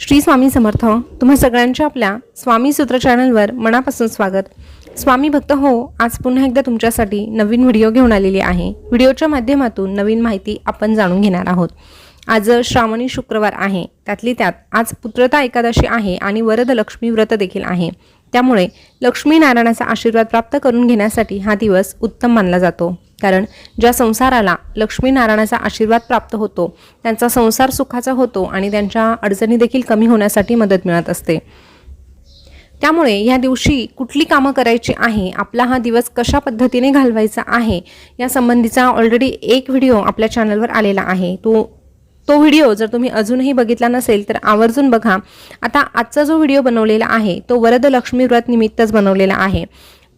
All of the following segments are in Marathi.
श्री स्वामी समर्थ तुम्हा सगळ्यांच्या आपल्या स्वामी सूत्र चॅनलवर मनापासून स्वागत. स्वामी भक्त हो आज पुन्हा एकदा तुमच्यासाठी नवीन व्हिडिओ घेऊन आलेली आहे. व्हिडिओच्या माध्यमातून नवीन माहिती आपण जाणून घेणार आहोत. आज श्रावणी शुक्रवार आहे. त्यातली त्यात आज पुत्रता एकादशी आहे आणि वरद लक्ष्मी व्रत देखील आहे. त्यामुळे लक्ष्मीनारायणाचा आशीर्वाद प्राप्त करून घेण्यासाठी हा दिवस उत्तम मानला जातो. कारण ज्या संसाराला लक्ष्मीनारायणाचा आशीर्वाद प्राप्त होतो त्यांचा संसार सुखाचा होतो आणि त्यांच्या अडचणी देखील कमी होण्यासाठी मदत मिळत असते. त्यामुळे या दिवशी कुठली कामं करायची आहे आपला हा दिवस कशा पद्धतीने घालवायचा आहे या संबंधीचा ऑलरेडी एक व्हिडिओ आपल्या चॅनलवर आलेला आहे. तो तो व्हिडिओ जर तुम्ही अजूनही बघितला नसेल तर आवर्जून बघा. आता आजचा जो व्हिडिओ बनवलेला आहे तो वरद लक्ष्मी व्रत निमित्तच बनवलेला आहे.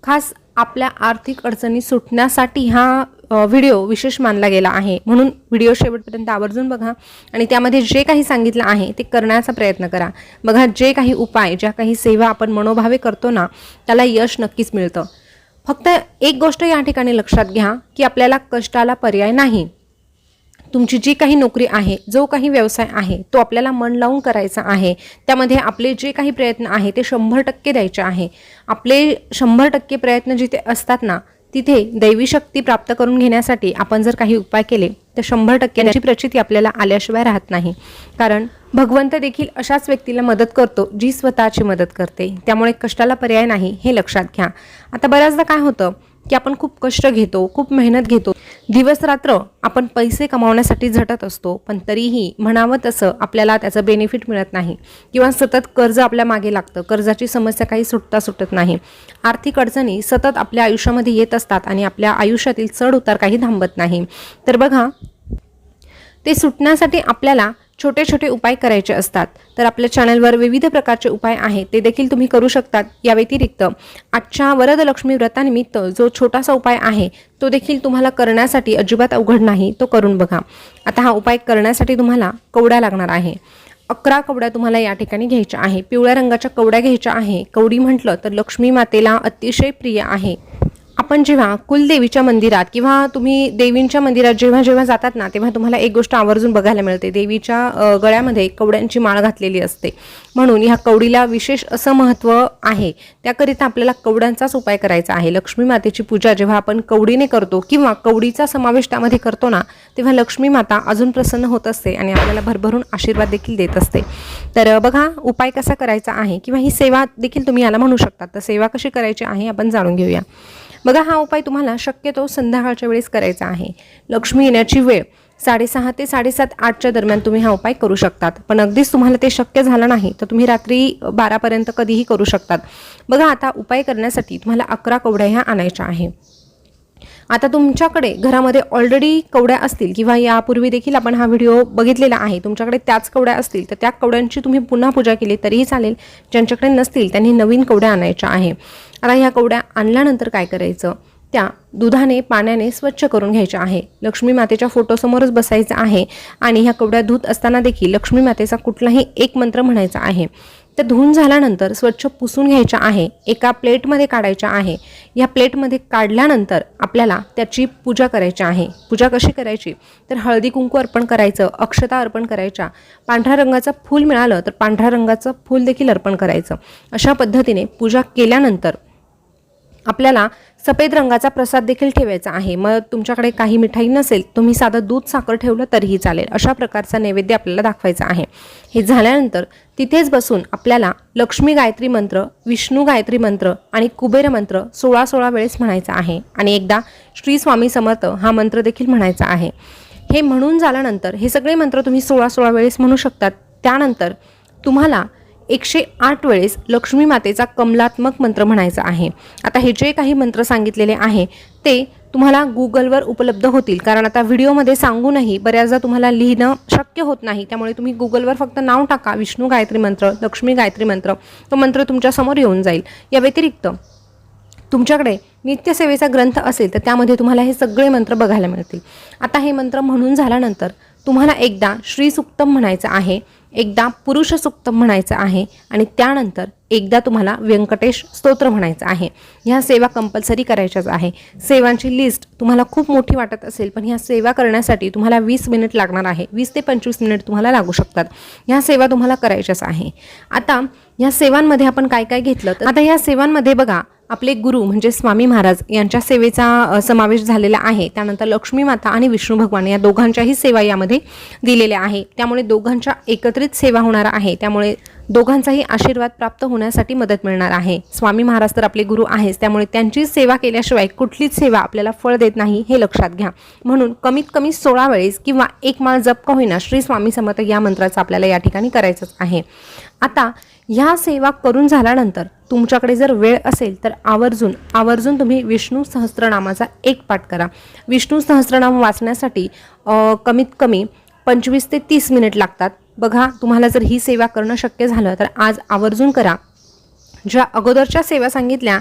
खास आपल्या आर्थिक अडचणी सुटण्यासाठी हा व्हिडिओ विशेष मानला गेला आहे. म्हणून व्हिडिओ शेवटपर्यंत आवर्जून बघा आणि त्यामध्ये जे काही सांगितलं आहे ते करण्याचा प्रयत्न करा. बघा जे काही उपाय ज्या काही सेवा आपण मनोभावे करतो ना त्याला यश नक्कीच मिळतं. फक्त एक गोष्ट या ठिकाणी लक्षात घ्या की आपल्याला कष्टाला पर्याय नाही. तुमची जी काही नोकरी आहे जो काही व्यवसाय आहे तो आपल्याला मन लावून करायचा आहे त्यामध्ये आपले जे काही प्रयत्न आहे ते शंभर टक्के द्यायचे आहे. आपले शंभर टक्के प्रयत्न जिथे असतात ना तिथे दैवी शक्ती प्राप्त करून घेण्यासाठी आपण जर काही उपाय केले तर शंभर टक्के त्याची प्रचिती आपल्याला आल्याशिवाय राहत नाही. कारण भगवंत देखील अशाच व्यक्तीला मदत करतो जी स्वतःची मदत करते. त्यामुळे कष्टाला पर्याय नाही हे लक्षात घ्या. आता बऱ्याचदा काय होतं की आपण खूप कष्ट घेतो खूप मेहनत घेतो. दिवस रात्र आपण पैसे कमावण्यासाठी झटत असतो पण तरीही म्हणावं तसं आपल्याला त्याचं बेनिफिट मिळत नाही. किंवा सतत कर्ज आपल्या मागे लागतं. कर्जाची समस्या काही सुटता सुटत नाही. आर्थिक अडचणी सतत आपल्या आयुष्यामध्ये येत असतात आणि आपल्या आयुष्यातील चढ उतार काही थांबत नाही. तर बघा ते सुटण्यासाठी आपल्याला छोटे छोटे उपाय करायचे असतात. तर आपल्या चॅनलवर विविध प्रकारचे उपाय आहेत. ते देखील तुम्ही करू शकतात. या व्यतिरिक्त आजच्या वरदलक्ष्मी व्रतानिमित्त जो छोटासा उपाय आहे तो देखील तुम्हाला करण्यासाठी अजिबात अवघड नाही. तो करून बघा. आता हा उपाय करण्यासाठी तुम्हाला कवड्या लागणार आहे. अकरा कवड्या तुम्हाला या ठिकाणी घ्यायच्या आहे. पिवळ्या रंगाच्या कवड्या घ्यायच्या आहे. कवडी म्हटलं तर लक्ष्मी मातेला अतिशय प्रिय आहे. आपण जेव्हा कुलदेवीच्या मंदिरात किंवा तुम्ही देवींच्या मंदिरात जेव्हा जेव्हा जातात ना तेव्हा तुम्हाला एक गोष्ट आवर्जून बघायला मिळते. देवीच्या गळ्यामध्ये कवड्यांची माळ घातलेली असते. म्हणून ह्या कवडीला विशेष असं महत्त्व आहे. त्याकरिता आपल्याला कवड्यांचाच उपाय करायचा आहे. लक्ष्मी मातेची पूजा जेव्हा आपण कवडीने करतो किंवा कवडीचा समावेश त्यामध्ये करतो ना तेव्हा लक्ष्मी माता अजून प्रसन्न होत असते आणि आपल्याला भरभरून आशीर्वाद देखील देत असते. तर बघा उपाय कसा करायचा आहे किंवा ही सेवा देखील तुम्ही याला म्हणू शकता. तर सेवा कशी करायची आहे आपण जाणून घेऊया. बघा हा उपाय तुम्हाला शक्यतो संध्याकाळच्या वेळेस करायचा आहे. लक्ष्मी येण्याची वेळ साडेसहा ते साडेसात आठच्या दरम्यान तुम्ही हा उपाय करू शकतात. पण अगदीच तुम्हाला ते शक्य झालं नाही तर तुम्ही रात्री बारापर्यंत कधीही करू शकतात. बघा आता उपाय करण्यासाठी तुम्हाला अकरा कवड्या ह्या आणायच्या आहे. आता तुमच्याकडे घरामध्ये ऑलरेडी कवड्या असतील किंवा यापूर्वी देखील आपण हा व्हिडिओ बघितलेला आहे. तुमच्याकडे त्याच कवड्या असतील तर त्या कवड्यांची तुम्ही पुन्हा पूजा केली तरीही चालेल. ज्यांच्याकडे नसतील त्यांनी नवीन कवड्या आणायच्या आहे आता ह्या कवड्या आणल्यानंतर काय करायचं? त्या दुधाने पाण्याने स्वच्छ करून घ्यायच्या आहे लक्ष्मी मातेच्या फोटोसमोरच बसायचं आहे. आणि ह्या कवड्या धुत असताना देखील लक्ष्मी मातेचा कुठलाही एक मंत्र म्हणायचा आहे. त्या धुवून झाल्यानंतर स्वच्छ पुसून घ्यायच्या आहे एका प्लेटमध्ये काढायच्या आहे. या प्लेटमध्ये काढल्यानंतर आपल्याला त्याची पूजा करायची आहे. पूजा कशी करायची? तर हळदी कुंकू अर्पण करायचं अक्षता अर्पण करायच्या. पांढऱ्या रंगाचं फूल मिळालं तर पांढऱ्या रंगाचं फूल देखील अर्पण करायचं. अशा पद्धतीने पूजा केल्यानंतर आपल्याला सफेद रंगाचा प्रसाद देखील ठेवायचा आहे. मग तुमच्याकडे काही मिठाई नसेल तुम्ही साधं दूध साखर ठेवलं तरीही चालेल. अशा प्रकारचा नैवेद्य आपल्याला दाखवायचा आहे. हे झाल्यानंतर तिथेच बसून आपल्याला लक्ष्मी गायत्री मंत्र विष्णू गायत्री मंत्र आणि कुबेर मंत्र सोळा सोळा वेळेस म्हणायचा आहे. आणि एकदा श्री स्वामी समर्थ हा मंत्र देखील म्हणायचा आहे. हे म्हणून झाल्यानंतर हे सगळे मंत्र तुम्ही सोळा सोळा वेळेस म्हणू शकतात. त्यानंतर तुम्हाला एकशे आठ वेळेस लक्ष्मी मातेचा कमलात्मक मंत्र म्हणायचा आहे. आता हे जे काही मंत्र सांगितलेले आहे ते तुम्हाला गुगलवर उपलब्ध होतील. कारण आता व्हिडिओमध्ये सांगूनही बऱ्याचदा तुम्हाला लिहिणं शक्य होत नाही. त्यामुळे तुम्ही गुगलवर फक्त नाव टाका विष्णू गायत्री मंत्र लक्ष्मी गायत्री मंत्र तो मंत्र तुमच्यासमोर येऊन जाईल. या व्यतिरिक्त तुमच्याकडे नित्यसेवेचा ग्रंथ असेल तर त्यामध्ये तुम्हाला हे सगळे मंत्र बघायला मिळतील. आता हे मंत्र म्हणून झाल्यानंतर तुम्हाला एकदा श्री सुक्तम म्हणायचं आहे एकदा पुरुष सुक्तम म्हणायचं आहे आणि त्यानंतर एकदा तुम्हाला व्यंकटेश स्तोत्र म्हणायचं आहे. ह्या सेवा कंपल्सरी करायच्याच आहे. सेवांची लिस्ट तुम्हाला खूप मोठी वाटत असेल पण ह्या सेवा करण्यासाठी तुम्हाला वीस मिनिट लागणार आहे. वीस ते पंचवीस मिनिट तुम्हाला लागू शकतात. ह्या सेवा तुम्हाला करायच्याच आहे. आता ह्या सेवांमध्ये आपण काय काय घेतलं? तर आता ह्या सेवांमध्ये बघा आपले गुरु म्हणजे स्वामी महाराज यांच्या सेवेचा समावेश झालेला आहे. त्यानंतर लक्ष्मी माता आणि विष्णू भगवान या दोघांच्याही सेवा यामध्ये दिलेल्या आहे. त्यामुळे दोघांच्या एकत्रित सेवा होणार आहे. त्यामुळे दोघांचाही आशीर्वाद प्राप्त होण्यासाठी मदत मिळणार आहे. स्वामी महाराज तर आपले गुरु आहेच. त्यामुळे त्यांची सेवा केल्याशिवाय कुठलीच सेवा आपल्याला फळ देत नाही हे लक्षात घ्या. म्हणून कमीत कमी सोळा वेळेस किंवा एक माळ जप का होईना श्री स्वामी समर्थ या मंत्राचं आपल्याला या ठिकाणी करायचंच आहे. आता ह्या सेवा करून झाल्यानंतर तुमच्याकडे जर वेळ असेल तर आवर्जून आवर्जून तुम्ही विष्णू सहस्त्रनामाचा एक पाठ करा. विष्णू सहस्त्रनाम वाचण्यासाठी कमीत कमी पंचवीस ते तीस मिनिट लागतात. बघा तुम्हाला जर ही सेवा करणं शक्य झालं तर आज आवर्जून करा. ज्या अगोदरच्या सेवा सांगितल्या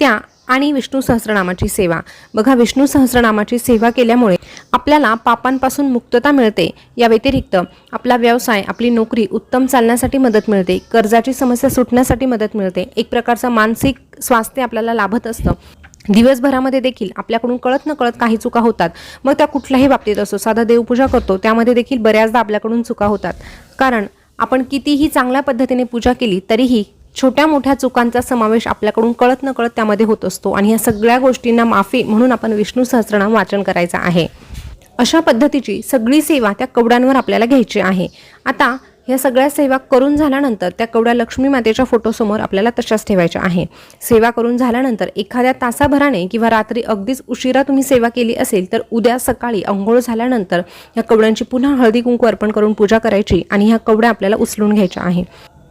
त्या आणि विष्णू सहस्रनामाची सेवा. बघा विष्णू सहस्रनामाची सेवा केल्यामुळे आपल्याला पापांपासून मुक्तता मिळते. या व्यतिरिक्त आपला व्यवसाय आपली नोकरी उत्तम चालण्यासाठी मदत मिळते. कर्जाची समस्या सुटण्यासाठी मदत मिळते. एक प्रकारचं मानसिक स्वास्थ्य आपल्याला लाभत असतं. दिवसभरामध्ये देखील आपल्याकडून कळत न कळत काही चुका होतात. मग त्या कुठल्याही बाबतीत असो साधा देवपूजा करतो त्यामध्ये देखील बऱ्याचदा आपल्याकडून चुका होतात. कारण आपण कितीही चांगल्या पद्धतीने पूजा केली तरीही छोट्या मोठ्या चुकांचा समावेश आपल्याकडून कळत न कळत त्यामध्ये होत असतो. आणि या सगळ्या गोष्टींना माफी म्हणून आपण विष्णू सहस्रनाम वाचन करायचं आहे. अशा पद्धतीची सगळी सेवा त्या कवड्यांवर आपल्याला घ्यायची आहे. आता ह्या सगळ्या सेवा करून झाल्यानंतर त्या कवड्या लक्ष्मी मातेच्या फोटोसमोर आपल्याला तशाच ठेवायच्या आहे. सेवा करून झाल्यानंतर एखाद्या तासाभराने किंवा रात्री अगदीच उशिरा तुम्ही सेवा केली असेल तर उद्या सकाळी अंघोळ झाल्यानंतर ह्या कवड्यांची पुन्हा हळदी कुंकू अर्पण करून पूजा करायची आणि ह्या कवड्या आपल्याला उचलून घ्यायच्या आहे.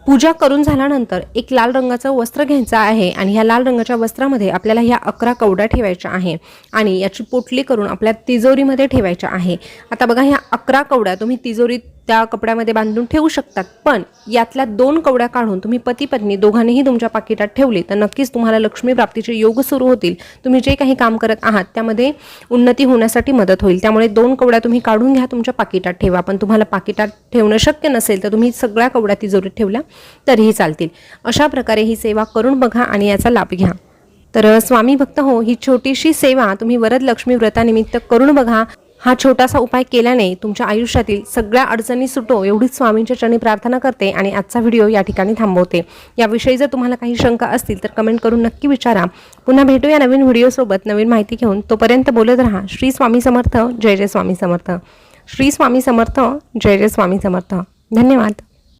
पूजा करून झाल्यानंतर एक लाल रंगाचं वस्त्र घ्यायचं आहे आणि ह्या लाल रंगाच्या वस्त्रामध्ये आपल्याला ह्या अकरा कवड्या ठेवायच्या आहे आणि याची पोटली करून आपल्या तिजोरीमध्ये ठेवायच्या आहे. आता बघा ह्या अकरा कवड्या तुम्ही तिजोरीत त्या कपड्यामध्ये बांधून ठेवू शकतात. पण यातल्या दोन कवड्या काढून तुम्ही पती पत्नी दोघांनीही तुमच्या पाकिटात ठेवले तर नक्कीच तुम्हाला लक्ष्मी प्राप्तीचे योग सुरू होतील. तुम्ही जे काही काम करत आहात त्यामध्ये उन्नती होण्यासाठी मदत होईल. त्यामुळे दोन कवड्या तुम्ही काढून घ्या तुमच्या पाकिटात ठेवा. पण तुम्हाला पाकिटात ठेवणं शक्य नसेल तर तुम्ही सगळ्या कवड्या तिजोरीत ठेवल्या तरीही चालतील. अशा प्रकारे ही सेवा करून बघा आणि याचा लाभ घ्या. तर स्वामी भक्त हो ही छोटीशी सेवा तुम्ही वरद लक्ष्मी व्रतानिमित्त करून बघा. हा छोटासा उपाय केल्याने तुमच्या आयुष्यातील सगळ्या अडचणी सुटो एवढीच स्वामींच्या चरणी प्रार्थना करते आणि आजचा व्हिडिओ या ठिकाणी थांबवते. याविषयी जर तुम्हाला काही शंका असतील तर कमेंट करून नक्की विचारा. पुन्हा भेटूया नवीन व्हिडिओसोबत नवीन माहिती घेऊन. तोपर्यंत बोलत राहा श्री स्वामी समर्थ जय जय स्वामी समर्थ. श्री स्वामी समर्थ जय जय स्वामी समर्थ. धन्यवाद.